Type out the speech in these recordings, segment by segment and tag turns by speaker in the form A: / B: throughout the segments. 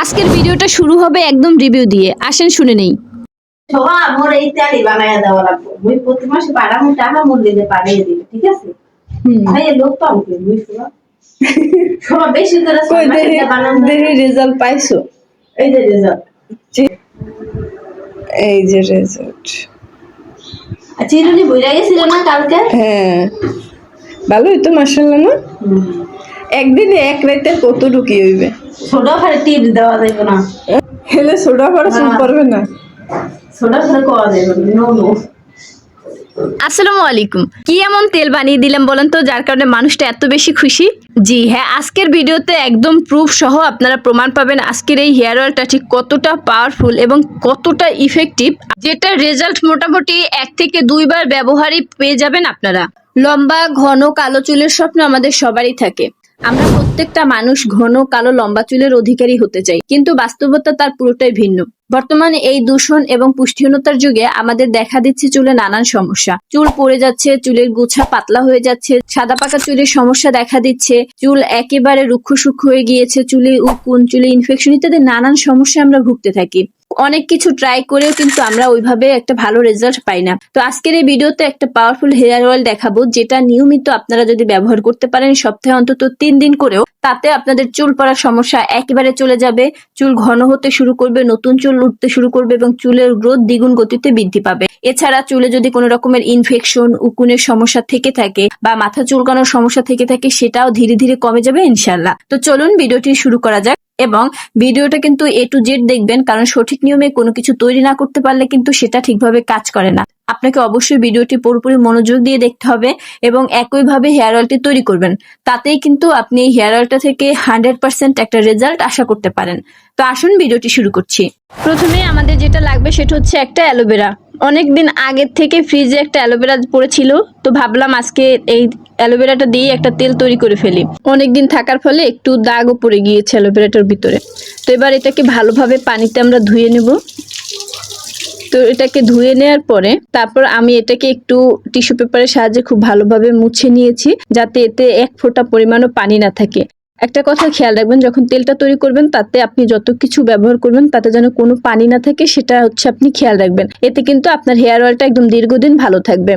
A: আজকের ভিডিওটা শুরু হবে একদম রিভিউ দিয়ে। আসেন শুনে নেই।
B: সবা মোর এই তেলই বানাইয়া দেওয়া লাগবে। মুই প্রতি মাসে বাড়ামো টাকা মোর দিতে পাঠিয়ে দিবে ঠিক আছে? ভাই লোক তো আমাকে বুঝছ না সবা বেশি করে
C: কই
B: সবাই
C: দেহি
B: এটা বানান দেয়।
C: দেহি রেজাল্ট পাইছো?
B: এই যে রেজাল্ট
C: এই যে রেজাল্ট
B: চিরুনি বইরা গেছিল না কালকে?
C: হ্যাঁ। ভালোই তো মাসাল্লাহ না? একদিনে এক রাইতে কত ঢুকি হইবে?
B: ছোট ঘরে টিপ দেওয়া যাবে না।
C: হেলে সোডা শুরু
B: হ্যাঁ।
C: করবে না?
B: ছোট ঘরে করা যাবে না নো নো।
A: আসসালামু আলাইকুম। কি এমন তেল বানিয়ে দিলাম বলেন তো যার কারণে মানুষটা এত বেশি খুশি? জি হ্যাঁ আজকের ভিডিওতে একদম প্রুফ সহ আপনারা প্রমাণ পাবেন আজকের এই হেয়ার অয়েলটা ঠিক কতটা পাওয়ারফুল এবং কতটা ইফেক্টিভ যেটা রেজাল্ট মোটামুটি এক থেকে দুইবার ব্যবহারই পেয়ে যাবেন আপনারা। লম্বা ঘন কালো চুলের স্বপ্ন আমাদের সবারই থাকে। আমরা প্রত্যেকটা মানুষ ঘন, কালো, লম্বা চুলের অধিকারী হতে চাই, কিন্তু বাস্তবতা তার পুরোটাই ভিন্ন। বর্তমানে এই দূষণ এবং পুষ্টিহীনতার যুগে আমাদের দেখা দিচ্ছে চুলে নানান সমস্যা। চুল পড়ে যাচ্ছে, চুলের গুছা পাতলা হয়ে যাচ্ছে, সাদা পাকা চুলের সমস্যা দেখা দিচ্ছে, চুল একেবারে রুক্ষ সূক্ষ্ম হয়ে গিয়েছে, চুলে উকুন, চুলে ইনফেকশন ইত্যাদি নানান সমস্যা আমরা ভুগতে থাকি। অনেক কিছু ট্রাই করেও কিন্তু আমরা ওইভাবে একটা ভালো রেজাল্ট পাই না। তো আজকের এই ভিডিওতে একটা পাওয়ারফুল হেয়ার অয়েল দেখাবো, যেটা নিয়মিত আপনারা যদি ব্যবহার করতে পারেন, সপ্তাহে অন্তত তিন দিন করেও, তাতে আপনাদের চুল পড়ার সমস্যা একেবারে চলে যাবে, চুল ঘন হতে শুরু করবে, নতুন চুল উঠতে শুরু করবে এবং চুলের গ্রোথ দ্বিগুণ গতিতে বৃদ্ধি পাবে। এছাড়া চুলে যদি কোনো রকমের ইনফেকশন উকুনের সমস্যা থেকে থাকে বা মাথা চুলকানোর সমস্যা থেকে থাকে, সেটাও ধীরে ধীরে কমে যাবে ইনশাল্লাহ তো চলুন ভিডিওটি শুরু করা যাক। এবং ভিডিওটা কিন্তু এ টু জেড দেখবেন, কারণ সঠিক নিয়মে কোনো কিছু তৈরি না করতে পারলে কিন্তু সেটা ঠিকভাবে কাজ করে না। আপনাকে অবশ্যই ভিডিওটি পুরোপুরি মনোযোগ দিয়ে দেখতে হবে এবং একইভাবে হেয়ার অয়েলটি তৈরি করবেন। তাতেই কিন্তু আপনি এই হেয়ার অয়েলটা থেকে হান্ড্রেড পার্সেন্ট একটা রেজাল্ট আশা করতে পারেন। তো আসুন ভিডিওটি শুরু করছি। প্রথমে আমাদের যেটা লাগবে সেটা হচ্ছে একটা অ্যালোভেরা। অনেকদিন আগের থেকে ফ্রিজে একটা অ্যালোভেরা পড়েছিল, তো ভাবলাম আজকে এই অ্যালোভেরাটা দিয়ে একটা তেল তৈরি করে ফেলি। অনেকদিন থাকার ফলে একটু দাগও পড়ে গিয়েছে অ্যালোভেরাটার ভিতরে। তো এবার এটাকে ভালোভাবে পানিতে আমরা ধুয়ে নেব। তো এটাকে ধুয়ে নেওয়ার পরে তারপর আমি এটাকে একটু টিস্যু পেপারের সাহায্যে খুব ভালোভাবে মুছে নিয়েছি, যাতে এতে এক ফোঁটা পরিমাণও পানি না থাকে। একটা কথা খেয়াল রাখবেন, যখন তেলটা তৈরি করবেন তাতে আপনি যত কিছু ব্যবহার করবেন তাতে যেন কোনো পানি না থাকে সেটা হচ্ছে আপনি খেয়াল রাখবেন। এতে কিন্তু আপনার হেয়ার অয়েলটা একদম দীর্ঘদিন ভালো থাকবে।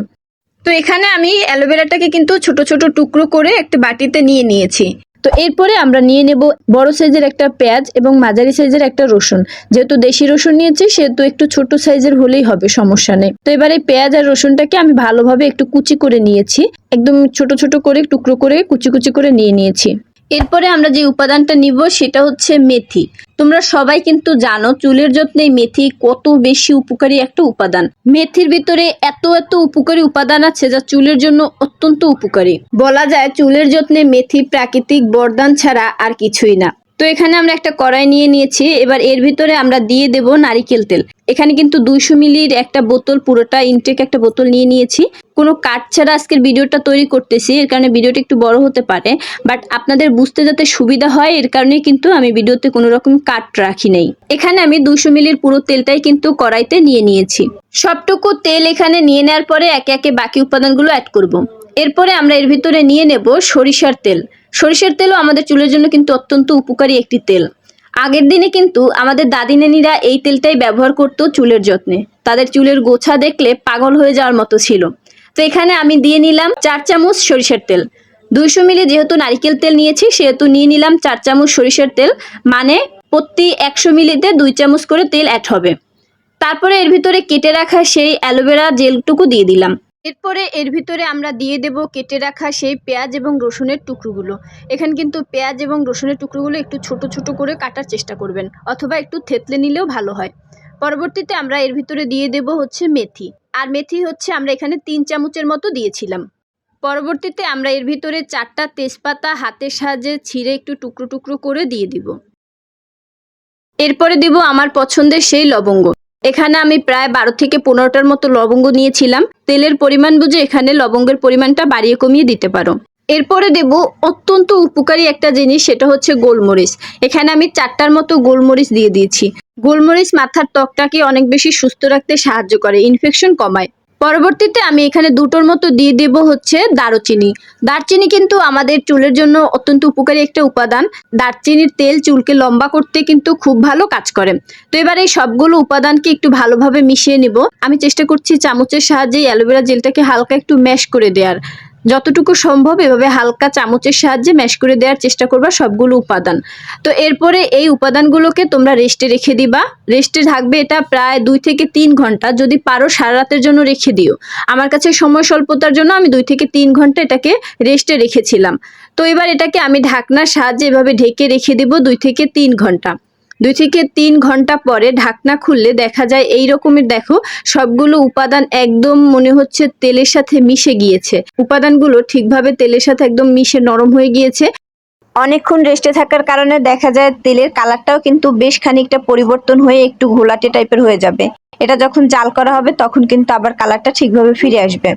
A: তো এখানে আমি অ্যালোভেরাটাকে কিন্তু ছোট ছোট টুকরো করে একটা বাটিতে নিয়ে নিয়েছি। তো এরপরে আমরা নিয়ে নেব বড় সাইজের একটা পেঁয়াজ এবং মাঝারি সাইজের একটা রসুন। যেহেতু দেশি রসুন নিয়েছি, সেহেতু একটু ছোট সাইজের হলেই হবে, সমস্যা নেই। তো এবার এই পেঁয়াজ আর রসুনটাকে আমি ভালোভাবে একটু কুচি করে নিয়েছি। একদম ছোট ছোট করে, টুকরো করে কুচি কুচি করে নিয়ে নিয়েছি। এরপরে আমরা যে উপাদানটা নিব সেটা হচ্ছে মেথি। তোমরা সবাই কিন্তু জানো চুলের যত্নে মেথি কত বেশি উপকারী একটা উপাদান। মেথির ভিতরে এত এত উপকারী উপাদান আছে যা চুলের জন্য অত্যন্ত উপকারী। বলা যায় চুলের যত্নে মেথি প্রাকৃতিক বরদান ছাড়া আর কিছুই না। তো এখানে আমরা একটা কড়াই নিয়ে নিয়েছি। এবার এর ভিতরে আমরা দিয়ে দেব নারিকেল তেল। এখানে কিন্তু দুইশো মিলির একটা বোতল, পুরোটা ইনটেক একটা বোতল নিয়ে নিয়েছি। কোনো কাঠ ছাড়া আজকের ভিডিওটা তৈরি করতেছি, এর কারণে ভিডিওটা একটু বড় হতে পারে। বাট আপনাদের বুঝতে যাতে সুবিধা হয়, এর কারণে কিন্তু আমি ভিডিওতে কোনো রকম কাট রাখি নাই। এখানে আমি দুইশো মিলির পুরো তেলটাই কিন্তু কড়াইতে নিয়ে নিয়েছি। সবটুকু তেল এখানে নিয়ে নেওয়ার পরে একে একে বাকি উপাদানগুলো অ্যাড করব। এরপরে আমরা এর ভিতরে নিয়ে নেব সরিষার তেল। সরিষার তেলও আমাদের চুলের জন্য কিন্তু অত্যন্ত উপকারী একটি তেল। আগের দিনে কিন্তু আমাদের দাদি নানিরা এই তেলটাই ব্যবহার করতো চুলের যত্নে। তাদের চুলের গোছা দেখলে পাগল হয়ে যাওয়ার মতো ছিল। তো এখানে আমি দিয়ে নিলাম চার চামচ সরিষার তেল। দুইশো মিলি যেহেতু নারকেল তেল নিয়েছি, সেহেতু নিয়ে নিলাম চার চামচ সরিষার তেল। মানে প্রতি একশো মিলিতে দুই চামচ করে তেল অ্যাড হবে। তারপরে এর ভিতরে কেটে রাখা সেই অ্যালোভেরা জেলটুকু দিয়ে দিলাম। এরপরে এর ভিতরে আমরা দিয়ে দেব কেটে রাখা সেই পেঁয়াজ এবং রসুনের টুকরোগুলো। এখানে কিন্তু পেঁয়াজ এবং রসুনের টুকরোগুলো একটু ছোট ছোট করে কাটার চেষ্টা করবেন, অথবা একটু থেতলে নিলেও ভালো হয়। পরবর্তীতে আমরা এর ভিতরে দিয়ে দেব হচ্ছে মেথি। আর মেথি হচ্ছে আমরা এখানে তিন চামচের মতো দিয়েছিলাম। পরবর্তীতে আমরা এর ভিতরে চারটা তেজপাতা হাতের সাহায্যে ছিঁড়ে একটু টুকরো টুকরো করে দিয়ে দিব। এরপরে দিব আমার পছন্দের সেই লবঙ্গ। এখানে আমি প্রায় বারো থেকে পনেরোটার মতো লবঙ্গ নিয়েছিলাম। তেলের পরিমাণ বুঝে এখানে লবঙ্গের পরিমাণটা বাড়িয়ে কমিয়ে দিতে পারো। এরপরে দেব অত্যন্ত উপকারী একটা জিনিস, সেটা হচ্ছে গোলমরিচ। এখানে আমি চারটার মতো গোলমরিচ দিয়ে দিয়েছি। গোলমরিচ মাথার ত্বকটাকে অনেক বেশি সুস্থ রাখতে সাহায্য করে। ইনফেকশন কমায়। পরবর্তীতে আমি এখানে দুটোর মতো দিয়ে দেব হচ্ছে দারুচিনি। দারচিনি কিন্তু আমাদের চুলের জন্য অত্যন্ত উপকারী একটা উপাদান। দারচিনির তেল চুলকে লম্বা করতে কিন্তু খুব ভালো কাজ করে। তো এবার এই সবগুলো উপাদানকে একটু ভালোভাবে মিশিয়ে নিব। আমি চেষ্টা করছি চামচের সাহায্যে অ্যালোভেরা জেলটাকে হালকা একটু ম্যাশ করে দেওয়ার। যতটুকু সম্ভব এভাবে হালকা চামচের সাহায্যে ম্যাশ করে দেওয়ার চেষ্টা করবা সবগুলো উপাদান। তো এরপরে এই উপাদানগুলোকে তোমরা রেস্টে রেখে দিবা। রেস্টে থাকবে এটা প্রায় দুই থেকে তিন ঘণ্টা। যদি পারো সারা রাতের জন্য রেখে দিও। আমার কাছে সময় স্বল্পতার জন্য আমি দুই থেকে তিন ঘণ্টা এটাকে রেস্টে রেখেছিলাম। তো এবার এটাকে আমি ঢাকনার সাহায্যে এভাবে ঢেকে রেখে দিব দুই থেকে তিন ঘণ্টা। দুই থেকে তিন ঘণ্টা পরে ঢাকনা খুললে দেখা যায় এই রকমের, দেখো, সবগুলো উপাদান একদম মনে হচ্ছে তেলের সাথে মিশে গিয়েছে। উপাদানগুলো ঠিকভাবে তেলের সাথে একদম মিশে নরম হয়ে গিয়েছে। অনেকক্ষণ রেস্টে থাকার কারণে দেখা যায় তেলের কালারটাও কিন্তু বেশ খানিকটা পরিবর্তন হয়ে একটু ঘোলাটে টাইপের হয়ে যাবে। এটা যখন জাল করা হবে, তখন কিন্তু আবার কালারটা ঠিকভাবে ফিরে আসবে।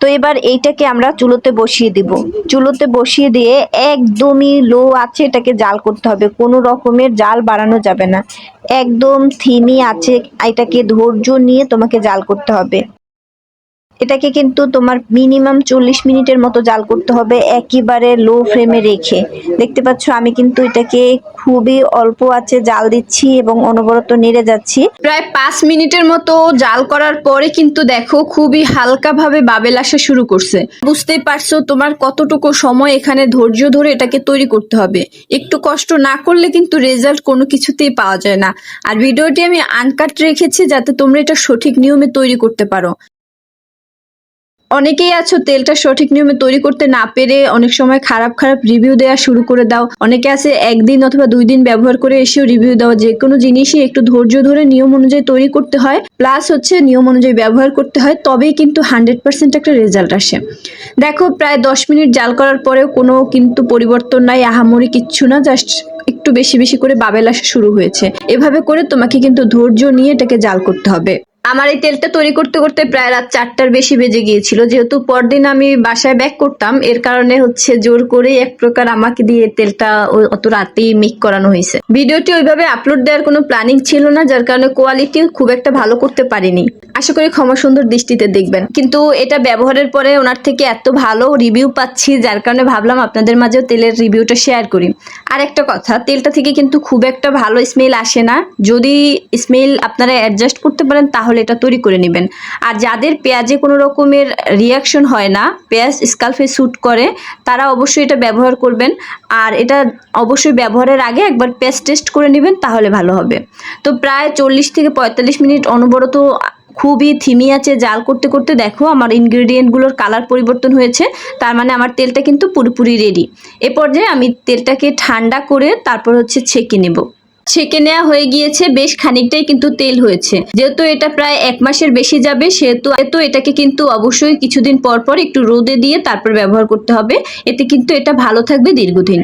A: তো এবার এইটাকে আমরা চুলোতে বসিয়ে দিব। চুলোতে বসিয়ে দিয়ে একদমই লো আছে এটাকে জাল করতে হবে। কোনো রকমের জাল বাড়ানো যাবে না। একদম থিমি আছে, এটাকে ধৈর্য নিয়ে তোমাকে জাল করতে হবে। এটাকে কিন্তু তোমার মিনিমাম চল্লিশ মিনিটের মতো জাল করতে হবে একেবারে লো ফ্লেমে রেখে। দেখতে পাচ্ছ, আমি কিন্তু এটাকে খুবই অল্প আছে জাল দিচ্ছি এবং অনবরত নেড়ে যাচ্ছি। প্রায় পাঁচ মিনিটের মতো জাল করার পরে কিন্তু দেখো খুবই হালকাভাবে বাবেল আসা শুরু করছে। বুঝতেই পারছ তোমার কতটুকু সময় এখানে ধৈর্য ধরে এটাকে তৈরি করতে হবে। একটু কষ্ট না করলে কিন্তু রেজাল্ট কোনো কিছুতেই পাওয়া যায় না। আর ভিডিওটি আমি আনকাট রেখেছি যাতে তোমরা এটা সঠিক নিয়মে তৈরি করতে পারো। অনেকেই আছো, তেলটা সঠিক নিয়মে তৈরি করতে না পেরে অনেক সময় খারাপ খারাপ রিভিউ দেওয়া শুরু করে দাও। অনেকে আছে, একদিন অথবা দুই দিন ব্যবহার করে এসেও রিভিউ দেওয়া যে কোনো জিনিসই একটু ধৈর্য ধরে নিয়ম অনুযায়ী তৈরি করতে হয় প্লাস হচ্ছে নিয়ম অনুযায়ী ব্যবহার করতে হয়, তবেই কিন্তু হান্ড্রেড পার্সেন্ট একটা রেজাল্ট আসে। দেখো, প্রায় দশ মিনিট জাল করার পরেও কোনো কিন্তু পরিবর্তন নাই, আহামরি কিচ্ছু না জাস্ট একটু বেশি বেশি করে বাবেল আসা শুরু হয়েছে। এভাবে করে তোমাকে কিন্তু ধৈর্য নিয়ে এটাকে জাল করতে হবে। আমার এই তেলটা তৈরি করতে করতে প্রায় রাত চারটার বেশি বেজে গিয়েছিল। যেহেতু পরদিন আমি বাসায় ব্যাক করতাম, এর কারণে হচ্ছে জোর করে এক প্রকার আমাকে দিয়ে তেলটা অত রাতেই মেক করানো হয়েছে। ভিডিওটি ওইভাবে আপলোড দেওয়ার কোনো প্ল্যানিং ছিল না, যার কারণে কোয়ালিটি খুব একটা ভালো করতে পারিনি। আশা করি ক্ষমা সুন্দর দৃষ্টিতে দেখবেন। কিন্তু এটা ব্যবহারের পরে ওনার থেকে এত ভালো রিভিউ পাচ্ছি, যার কারণে ভাবলাম আপনাদের মাঝেও তেলের রিভিউটা শেয়ার করি। আর একটা কথা, তেলটা থেকে কিন্তু খুব একটা ভালো স্মেল আসে না। যদি স্মেল আপনারা অ্যাডজাস্ট করতে পারেন, তাহলে এটা তৈরি করে নেবেন। আর যাদের পেঁয়াজে কোনো রকমের রিয়াকশন হয় না, পেঁয়াজ স্কালফে স্যুট করে, তারা অবশ্যই এটা ব্যবহার করবেন। আর এটা অবশ্যই ব্যবহারের আগে একবার পেস্ট টেস্ট করে নেবেন, তাহলে ভালো হবে। তো প্রায় চল্লিশ থেকে পঁয়তাল্লিশ মিনিট অনবরত খুবই থিমি আছে জাল করতে করতে। দেখো আমার ইনগ্রেডিয়েন্টগুলোর কালার পরিবর্তন হয়েছে, তার মানে আমার তেলটা কিন্তু পুরোপুরি রেডি এ পর্যায়ে আমি তেলটাকে ঠান্ডা করে তারপর হচ্ছে ছেঁকে নেব। ছেঁকে নেওয়া হয়ে গিয়েছে বেশ খানিকটাই কিন্তু তেল হয়েছে। যেহেতু এটা প্রায় এক মাসের বেশি যাবে, সেহেতু এত এটাকে কিন্তু অবশ্যই কিছুদিন পর পর একটু রোদে দিয়ে তারপর ব্যবহার করতে হবে। এতে কিন্তু এটা ভালো থাকবে দীর্ঘদিন।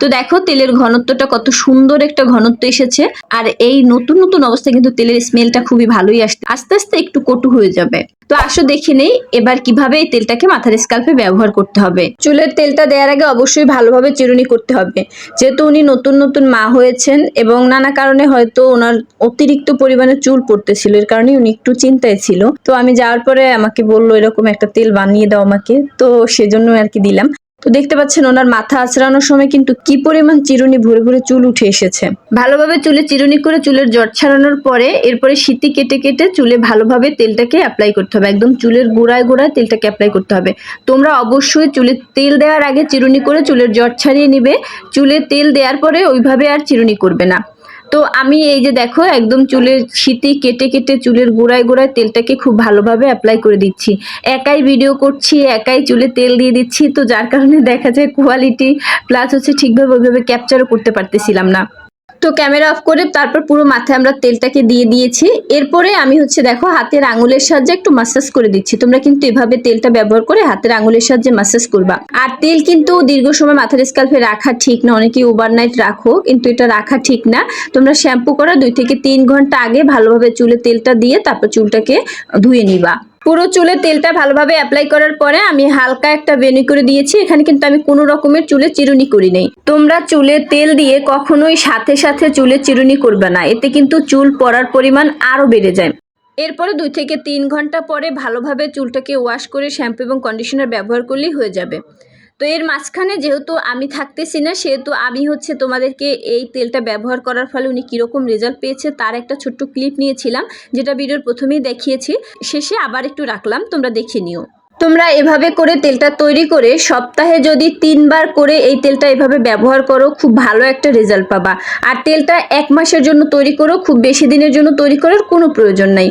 A: তো দেখো তেলের ঘনত্বটা কত সুন্দর একটা ঘনত্ব এসেছে। আর এই নতুন নতুন অবস্থায় কিন্তু তেলের স্মেলটা খুবই ভালোই আসছে। আস্তে আস্তে একটু কটু হয়ে যাবে। তো আসো দেখে নেই এবার কীভাবে এই তেলটাকে মাথার স্কাল্পে ব্যবহার করতে হবে। চুলের তেলটা দেওয়ার আগে অবশ্যই ভালোভাবে চিরুনি করতে হবে। যেহেতু উনি নতুন নতুন মা হয়েছেন এবং নানা কারণে হয়তো ওনার অতিরিক্ত পরিমাণে চুল পড়তেছিল, এর কারণে উনি একটু চিন্তায় ছিল। তো আমি যাওয়ার পরে আমাকে বলল, এরকম একটা তেল বানিয়ে দাও আমাকে। তো সেজন্য আর কি দিলাম। তো দেখতে পাচ্ছেন ওনার মাথা আঁচড়ানোর সময় কিন্তু কি পরিমাণ চিরুনি ভরে ভরে চুল উঠে এসেছে। ভালোভাবে চুলে চিরুনি করে চুলের জট ছাড়ানোর পরে এরপরে শীতি কেটে কেটে চুলে ভালোভাবে তেলটাকে অ্যাপ্লাই করতে হবে। একদম চুলের গোড়ায় গোড়ায় তেলটাকে অ্যাপ্লাই করতে হবে। তোমরা অবশ্যই চুলে তেল দেওয়ার আগে চিরুনি করে চুলের জট ছাড়িয়ে নিবে। চুলে তেল দেওয়ার পরে ওইভাবে আর চিরুনি করবে না। তো আমি এই যে দেখো, একদম চুলের শীতে কেটে কেটে চুলের গোড়ায় গোড়ায় তেলটাকে খুব ভালোভাবে অ্যাপ্লাই করে দিচ্ছি। একাই ভিডিও করছি, একাই চুলে তেল দিয়ে দিচ্ছি, তো যার কারণে দেখা যায় কোয়ালিটি প্লাস হচ্ছে ঠিকভাবে ওইভাবে ক্যাপচারও করতে পারতেছিলাম না। তো ক্যামেরা অফ করে তারপর পুরো মাথায় আমরা তেলটাকে দিয়ে দিয়েছি। এরপরে আমি হচ্ছে দেখো হাতের আঙুলের সাহায্যে একটু মাসাজ করে দিচ্ছি। তোমরা কিন্তু এভাবে তেলটা ব্যবহার করে হাতের আঙুলের সাহায্যে মাসাজ করবা। আর তেল কিন্তু দীর্ঘ সময় মাথার স্কাল্পে রাখা ঠিক না, অনেকেই ওভারনাইট রাখো, কিন্তু এটা রাখা ঠিক না। তোমরা শ্যাম্পু করা দুই থেকে তিন ঘণ্টা আগে ভালোভাবে চুলে তেলটা দিয়ে তারপর চুলটাকে ধুয়ে নিবা। পুরো চুলে তেলটা ভালোভাবে অ্যাপ্লাই করার পরে আমি হালকা একটা বেনি করে দিয়েছি। এখানে কিন্তু আমি কোনো রকমের চুলে চিরুনি করি নাই। তোমরা চুলে তেল দিয়ে কখনোই সাথে সাথে চুলে চিরুনি করবে না। এতে কিন্তু চুল পড়ার পরিমাণ আরও বেড়ে যায়। এরপরে দুই থেকে তিন ঘণ্টা পরে ভালোভাবে চুলটাকে ওয়াশ করে শ্যাম্পু এবং কন্ডিশনার ব্যবহার করলেই হয়ে যাবে। তো এর মাঝখানে যেহেতু আমি থাকতেছি না, সেহেতু আমি হচ্ছে তোমাদেরকে এই তেলটা ব্যবহার করার ফলে উনি কীরকম রেজাল্ট পেয়েছে তার একটা ছোট্ট ক্লিপ নিয়েছিলাম, যেটা ভিডিওর প্রথমেই দেখিয়েছি। শেষে আবার একটু রাখলাম, তোমরা দেখে নিও। তোমরা এভাবে করে তেলটা তৈরি করে সপ্তাহে যদি তিনবার করে এই তেলটা এভাবে ব্যবহার করো, খুব ভালো একটা রেজাল্ট পাবা। আর তেলটা এক মাসের জন্য তৈরি করো, খুব বেশি দিনের জন্য তৈরি করার কোনো প্রয়োজন নাই।